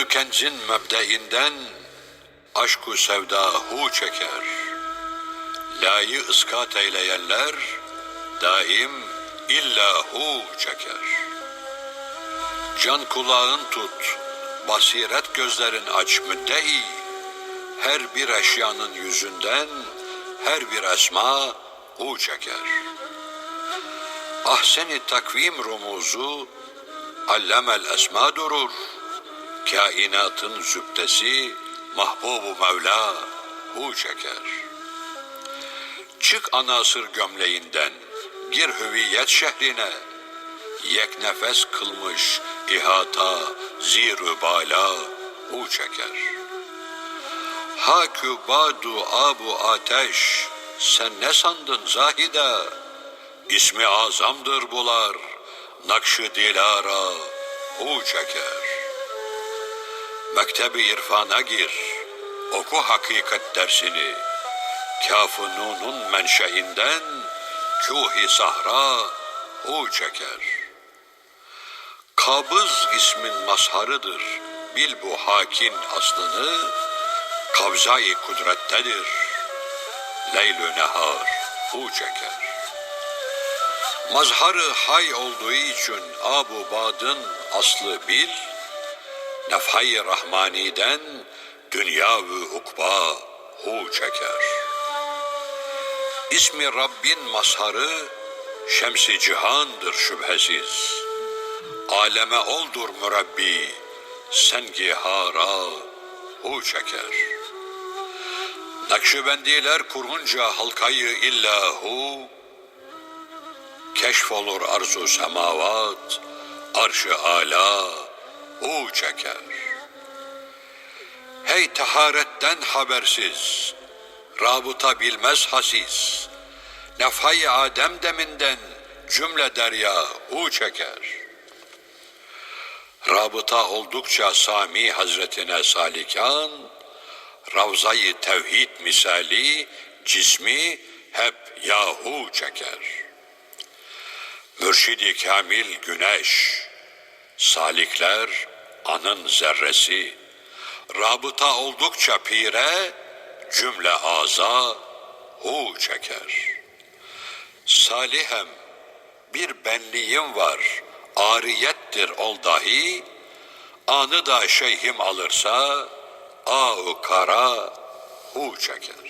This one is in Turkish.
tükenzin mebdeinden aşku sevda hu çeker. Layı ıskat eyleyenler daim illa hu çeker. Can kulağın tut, basiret gözlerin aç müddei. Her bir eşyanın yüzünden her bir esma hu çeker. Ahseni takvim rumuzu allemel esma durur. Kainatın zübdesi mahbubu Mevla hu çeker. Çık anasır gömleğinden, gir hüviyet şehrine. Yek nefes kılmış ihata zirü bala hu çeker. Hakü badu abu ateş, sen ne sandın zahide? İsmi azamdır bular, nakşı dilara hu çeker. Mektebi irfana gir, oku hakikat dersini. Kaf-ı Nun'un menşeinden Küh-i Sahra hu çeker. Kabız ismin mazharıdır, bil bu hakin aslını, kabzayı kudrettedir, leyl-ü nehar hu çeker. Mazharı hay olduğu için Abu Bad'ın aslı bil, nefhay rahmaniden dünya ve ukba hu çeker. İsmi Rabbin mazharı şemsi cihandır şüphesiz. Aleme oldur mürebbi, sengi hara hu çeker. Nakşibendiler kurunca halkayı illahu, keşf olur arzu semavat, arşı ala hu çeker. Hey taharetten habersiz, rabıta bilmez hasis, nefhay Adem deminden cümle derya hu çeker. Rabıta oldukça Sami Hazretine salikan, Ravzayı tevhid misali cismi hep yahu çeker. Mürşidi kamil güneş, salikler anın zerresi, rabıta oldukça pire cümle aza hu çeker. Salihem bir benliğim var, ariyettir ol dahi, anı da şeyhim alırsa, a kara hu çeker.